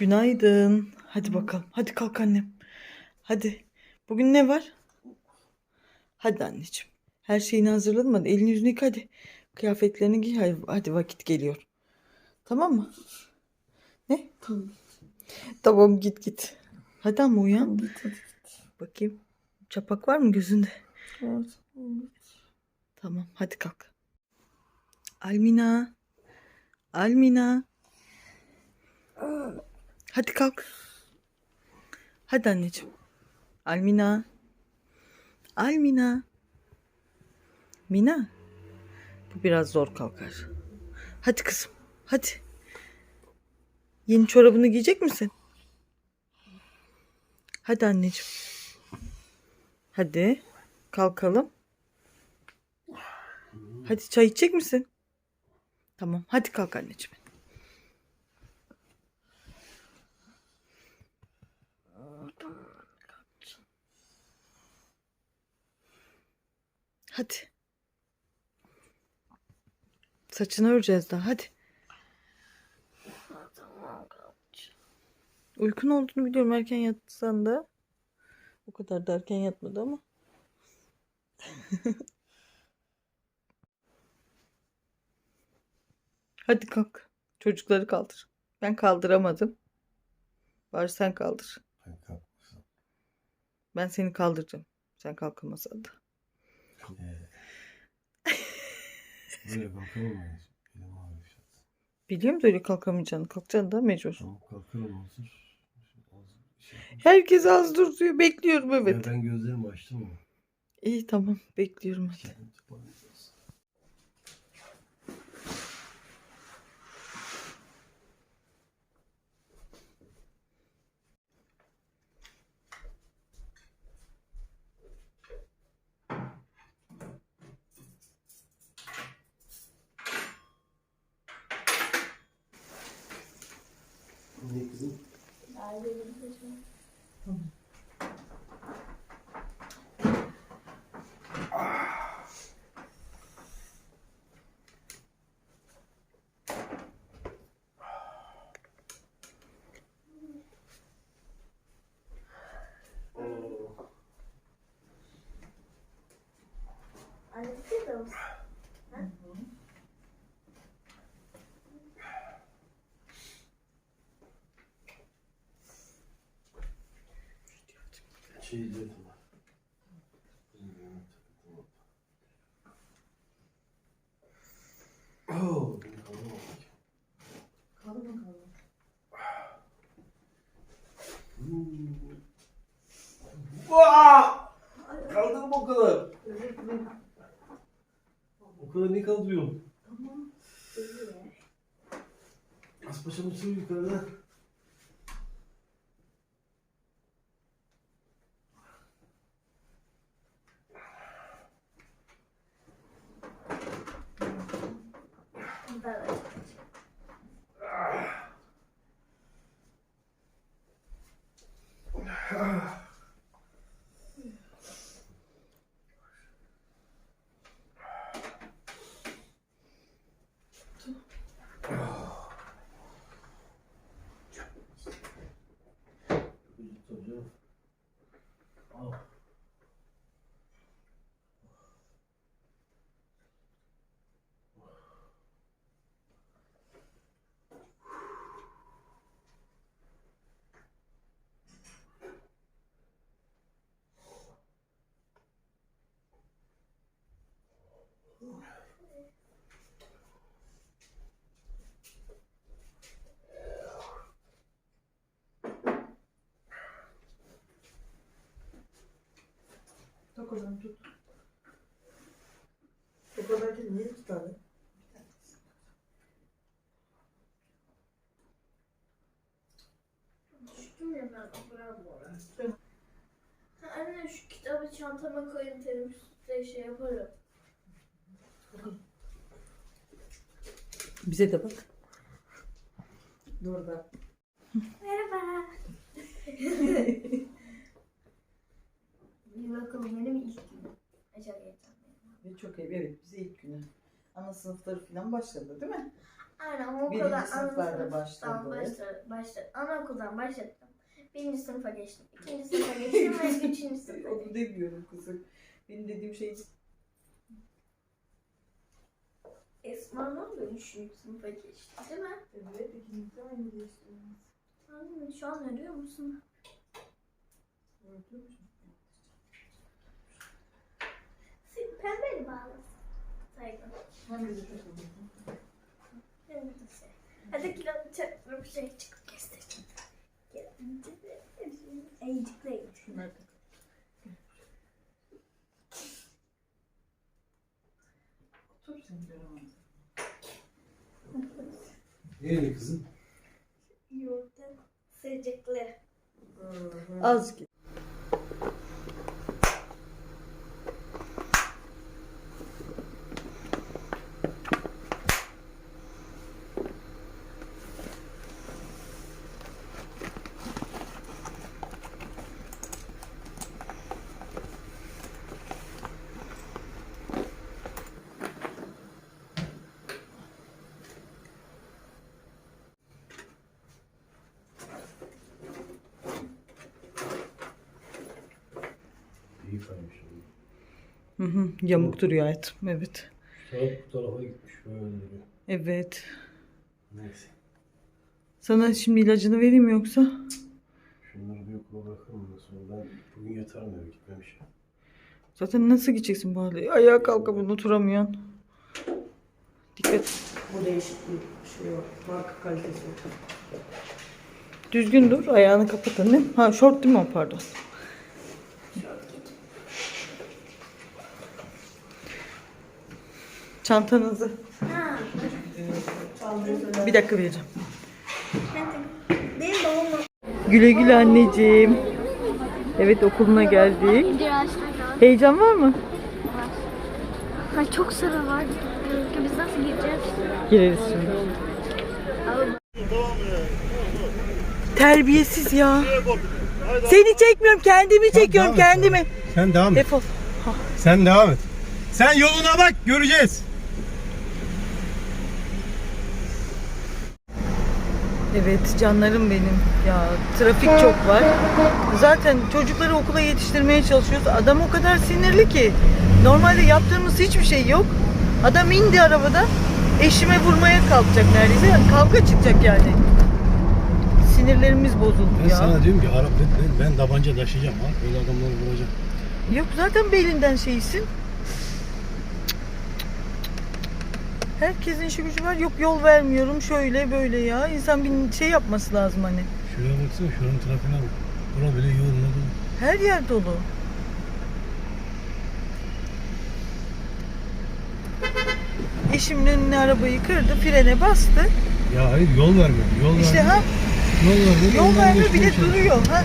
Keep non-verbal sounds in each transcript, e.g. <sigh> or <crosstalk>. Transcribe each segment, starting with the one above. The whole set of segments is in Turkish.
Günaydın. Hadi bakalım. Hadi kalk annem. Hadi. Bugün ne var? Hadi anneciğim. Her şeyini hazırladın mı? Elini yüzünü yıka hadi. Kıyafetlerini giy. Hadi, hadi vakit geliyor. Tamam mı? Ne? Tamam. Tamam git git. Hadi ama uyan. Git hadi. Bakayım. Çapak var mı gözünde? Evet. Tamam hadi kalk. Almina. Almina. Hadi kalk. Hadi anneciğim. Almina. Almina. Mina. Bu biraz zor kalkar. Hadi kızım. Hadi. Yeni çorabını giyecek misin? Hadi anneciğim. Hadi. Kalkalım. Hadi çay içecek misin? Tamam. Hadi kalk anneciğim. Hadi. Saçını öreceğiz daha. Hadi. Uykun olduğunu biliyorum. Erken yatsan da. O kadar da erken yatmadı ama. <laughs> Hadi kalk. Çocukları kaldır. Ben kaldıramadım. Bari sen kaldır. Ben. Ben seni kaldıracağım. Sen kalkamasan da. Böyle kalkamam ben. Elim ağrıyor an. Biliyorum da öyle kalkamayacağını. Kalkacaksın da mecbur. Tamam kalkarım hazır. Şey. Herkes az dur diyor. Bekliyorum Ya evet. ben gözlerimi açtım ama. İyi tamam. Bekliyorum hadi. Ne kızım? Şey diyordum. Bilmiyorum, takıldım. Oh, benim kaldım olacak. Kaldı mı kaldı? Hmm. Vaa! Kaldırma o kadar. Özür dilerim. O kadar ne kaldırıyorsun? Tamam. Özür dilerim. Az paşamı sür yukarıda. <sighs> <sighs> <sighs> Uh, <laughs> Tak zaman tut. O kadar değil. Niye iki tane? Düştüm ya ben arada. Ha, Anne şu kitabı çantama koyayım teneffüste şey yaparım. Bize de bak. Da. Merhaba. <laughs> Bir bakalım benim ilk günüm. Acaba mi? Ve çok iyi. Evet bize ilk günü. Ana sınıfları falan başladı değil mi? Aynen ama Birinci sınıflarda başladı. başladı. başladı. Anaokuldan başladım. Birinci sınıfa geçtim. ikinci sınıfa geçtim ve <laughs> üçüncü sınıfa geçtim. Onu demiyorum kızım. Benim dediğim şey Esma ne oluyor? Üçüncü sınıfa geçti değil mi? Evet, ikimiz de aynı değiştirmemiz. Anladın Şu an arıyor musun? Sen pembeli bağlasın. Saygın. Hangisi takıldın? Evet, şey. Hadi kilo bir şey çıkıp kestireceğim. Ayıcıkla ayıcıkla. Şunlar tak. Otur sen göremezsin. Nereye kızım? Yoğurttan sıcaklı. Az git. İyi kaymış. Hı hı, yamuk duruyor hayatım. Evet. Taraf bu tarafa gitmiş böyle duruyor. Evet. Neyse. Sana şimdi ilacını vereyim mi yoksa? Şunları bir okula bırakalım da sonra ben bugün yatarım eve gitmemiş. Zaten nasıl gideceksin bu halde? Ayağa kalkamıyorsun, oturamıyorsun. Dikkat. Bu değişik bir şey yok. Marka kalitesi. Düzgün dur. Ayağını kapat annem. Ha şort değil mi o pardon. Çantanızı. Ha. Bir dakika vereceğim. Benim babamla. Güle güle anneciğim. Evet okuluna geldik. Heyecan var mı? Ha çok sıra var. Biz nasıl gireceğiz? Gireriz şimdi. Terbiyesiz ya. Seni çekmiyorum, kendimi çekiyorum, devam et kendimi. Sen devam et. Defol. Sen devam et. Sen yoluna bak göreceğiz. Evet canlarım benim. Ya trafik çok var. Zaten çocukları okula yetiştirmeye çalışıyoruz. Adam o kadar sinirli ki. Normalde yaptığımız hiçbir şey yok. Adam indi arabadan. Eşime vurmaya kalkacak neredeyse. Yani kavga çıkacak yani. Sinirlerimiz bozuldu Ben ya. sana diyorum ki Arap ben, ben tabanca taşıyacağım ha. Böyle adamları vuracağım. Yok zaten belinden şeysin. Herkesin işi gücü var. Yok yol vermiyorum şöyle böyle ya. İnsan bir şey yapması lazım hani. Şuraya baksana şuranın trafiğine bak. Bura bile yoluna dolu. Her yer dolu. Eşimin önüne arabayı kırdı, frene bastı. Ya hayır yol vermiyor. Yol İşte vermiyor. ha Yol vermiyor. yol ondan vermiyor bir geçmeye de çalışıyor. duruyor ha.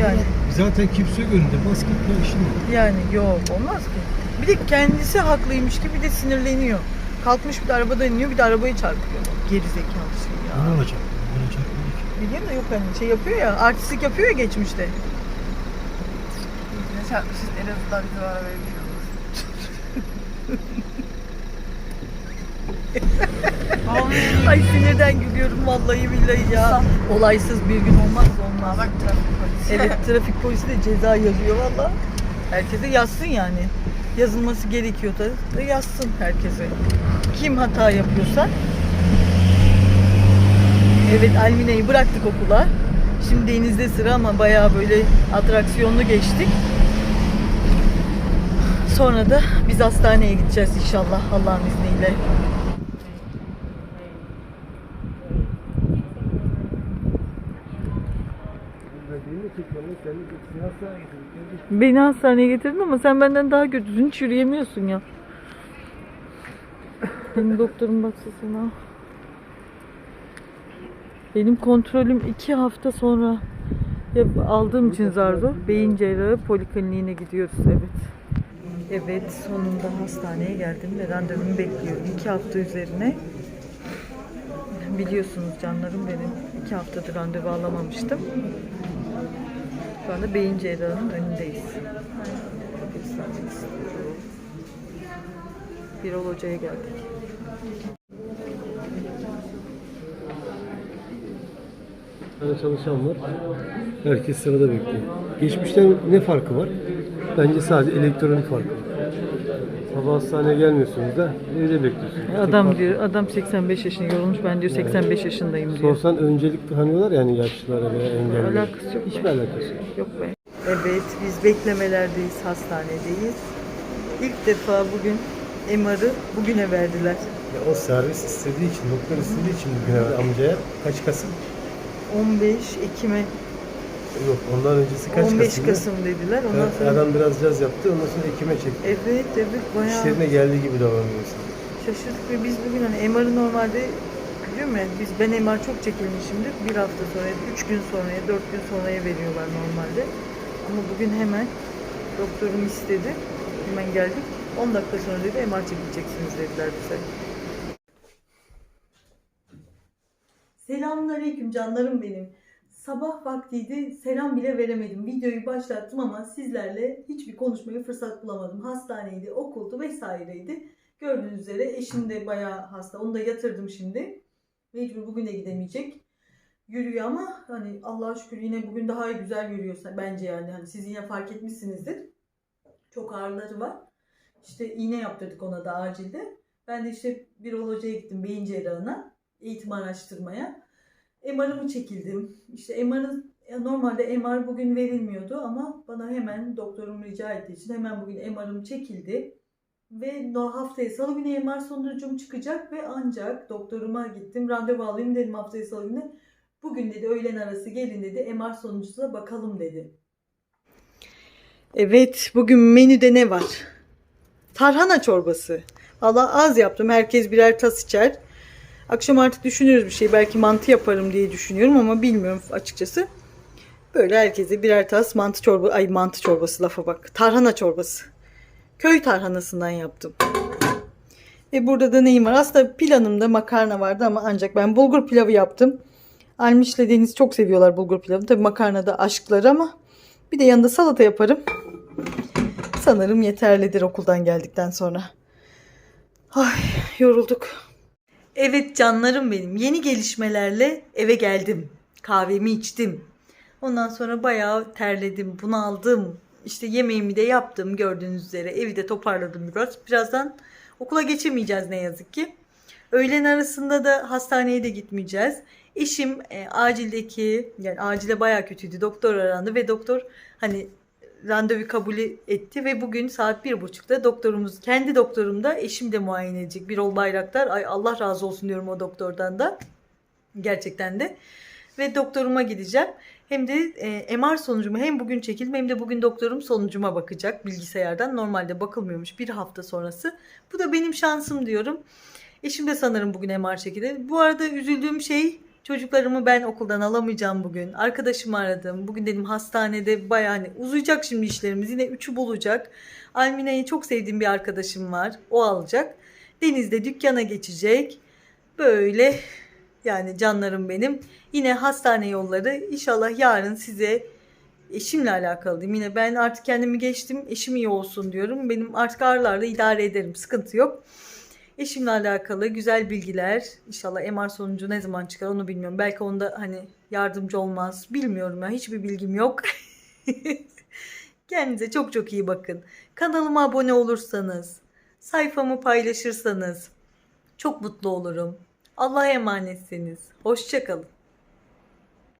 Yani Zaten kimse yok önünde. Bas git işin yok. yani yok olmaz ki. Bir de kendisi haklıymış gibi de sinirleniyor. Kalkmış bir de arabadan iniyor bir de arabayı çarpıyor. Geri zekalı şey ya. Ne olacak? Ne olacak? Biliyorum da yok hani şey yapıyor ya artistlik yapıyor ya geçmişte. Ne çarpmışız en azından bizim arabaya biniyoruz. <laughs> Ay sinirden gülüyorum vallahi billahi ya. Olaysız bir gün olmaz olmaz. Bak trafik polisi. Evet trafik polisi de ceza yazıyor valla. Herkese yazsın yani. Yazılması gerekiyor da, da yazsın herkese. Kim hata yapıyorsa. Evet Almine'yi bıraktık okula. Şimdi denizde sıra ama bayağı böyle atraksiyonlu geçtik. Sonra da biz hastaneye gideceğiz inşallah Allah'ın izniyle. Beni hastaneye getirdin ama sen benden daha kötüsün. Hiç yürüyemiyorsun ya. Benim doktorum baksa sana. Benim kontrolüm iki hafta sonra ya aldığım için zar zor. Beyin cerrahı polikliniğine gidiyoruz evet. Evet sonunda hastaneye geldim ve randevumu bekliyorum. iki hafta üzerine. Biliyorsunuz canlarım benim. iki haftadır randevu alamamıştım. Şu anda Beyin Ceylan'ın önündeyiz. Birol Hoca'ya geldik. tane çalışan var. Herkes sırada bekliyor. Geçmişten ne farkı var? Bence sadece elektronik farkı var. Sabah hastaneye gelmiyorsunuz da evde bekliyorsunuz. Adam diyor, adam 85 yaşında yorulmuş. Ben diyor 85 yaşındayım diyor. Sorsan öncelik tanıyorlar yani yaşlılara veya engellilere. Alakası yok. Hiçbir alakası yok. Yok be. Evet, biz beklemelerdeyiz, hastanedeyiz. İlk defa bugün MR'ı bugüne verdiler. Ya o servis istediği için, doktor istediği için bugün amcaya kaç Kasım? 15 Ekim'e, Yok ondan öncesi kaç 15 Kasım? Kasım dediler. Ondan sonra Adam biraz caz yaptı, ondan sonra Ekim'e çekti. evet, evet bayağı İşlerine geldiği gibi davranıyorsun. şaşırdık ve biz bugün hani MR'ı normalde biliyor musun? Biz ben MR çok çekilmişimdir. Bir hafta sonra, üç gün sonraya, dört gün sonraya veriyorlar normalde. Ama bugün hemen doktorum istedi. Hemen geldik. 10 dakika sonra dedi MR çekileceksiniz dediler bize. Selamünaleyküm canlarım benim. Sabah vaktiydi selam bile veremedim. Videoyu başlattım ama sizlerle hiçbir konuşmaya fırsat bulamadım. Hastaneydi, okuldu vesaireydi. Gördüğünüz üzere eşim de bayağı hasta. Onu da yatırdım şimdi. Mecbur bugün de gidemeyecek. Yürüyor ama hani Allah'a şükür yine bugün daha güzel yürüyor bence yani. Hani siz yine fark etmişsinizdir. Çok ağrıları var. İşte iğne yaptırdık ona da acilde. Ben de işte bir hocaya gittim beyin cerrahına. Eğitim araştırmaya. MR'ımı çekildim. İşte MR'ı ya normalde MR bugün verilmiyordu ama bana hemen doktorum rica ettiği için hemen bugün MR'ım çekildi. Ve haftaya salı günü MR sonucum çıkacak ve ancak doktoruma gittim. Randevu alayım dedim haftaya salı günü. Bugün dedi öğlen arası gelin dedi MR sonucuna bakalım dedi. Evet bugün menüde ne var? Tarhana çorbası. Valla az yaptım. Herkes birer tas içer. Akşam artık düşünürüz bir şey. Belki mantı yaparım diye düşünüyorum ama bilmiyorum açıkçası. Böyle herkese birer tas mantı çorba, ay mantı çorbası lafa bak. Tarhana çorbası. Köy tarhanasından yaptım. Ve burada da neyim var? Aslında planımda makarna vardı ama ancak ben bulgur pilavı yaptım. Almiş'le Deniz çok seviyorlar bulgur pilavını. Tabii makarna da aşkları ama bir de yanında salata yaparım. Sanırım yeterlidir okuldan geldikten sonra. Ay yorulduk. Evet canlarım benim. Yeni gelişmelerle eve geldim. Kahvemi içtim. Ondan sonra bayağı terledim, bunaldım. İşte yemeğimi de yaptım gördüğünüz üzere. Evi de toparladım biraz. Birazdan okula geçemeyeceğiz ne yazık ki. Öğlen arasında da hastaneye de gitmeyeceğiz. Eşim e, acildeki yani acile bayağı kötüydü. Doktor arandı ve doktor hani randevu kabul etti ve bugün saat bir buçukta doktorumuz kendi doktorum da eşim de muayene edecek. Birol Bayraktar. Ay Allah razı olsun diyorum o doktordan da. Gerçekten de. Ve doktoruma gideceğim. Hem de e, MR sonucumu hem bugün çekildim hem de bugün doktorum sonucuma bakacak bilgisayardan. Normalde bakılmıyormuş bir hafta sonrası. Bu da benim şansım diyorum. Eşim de sanırım bugün MR çekildi. Bu arada üzüldüğüm şey çocuklarımı ben okuldan alamayacağım bugün. Arkadaşımı aradım. Bugün dedim hastanede bayağı hani uzayacak şimdi işlerimiz. Yine üçü bulacak. Almine'yi çok sevdiğim bir arkadaşım var. O alacak. Deniz de dükkana geçecek. Böyle yani canlarım benim. Yine hastane yolları inşallah yarın size eşimle alakalı diyeyim. Yine ben artık kendimi geçtim. Eşim iyi olsun diyorum. Benim artık ağrılarla idare ederim. Sıkıntı yok. Eşimle alakalı güzel bilgiler. İnşallah MR sonucu ne zaman çıkar onu bilmiyorum. Belki onda hani yardımcı olmaz. Bilmiyorum ya. Hiçbir bilgim yok. <laughs> Kendinize çok çok iyi bakın. Kanalıma abone olursanız, sayfamı paylaşırsanız çok mutlu olurum. Allah'a emanetsiniz. Hoşçakalın.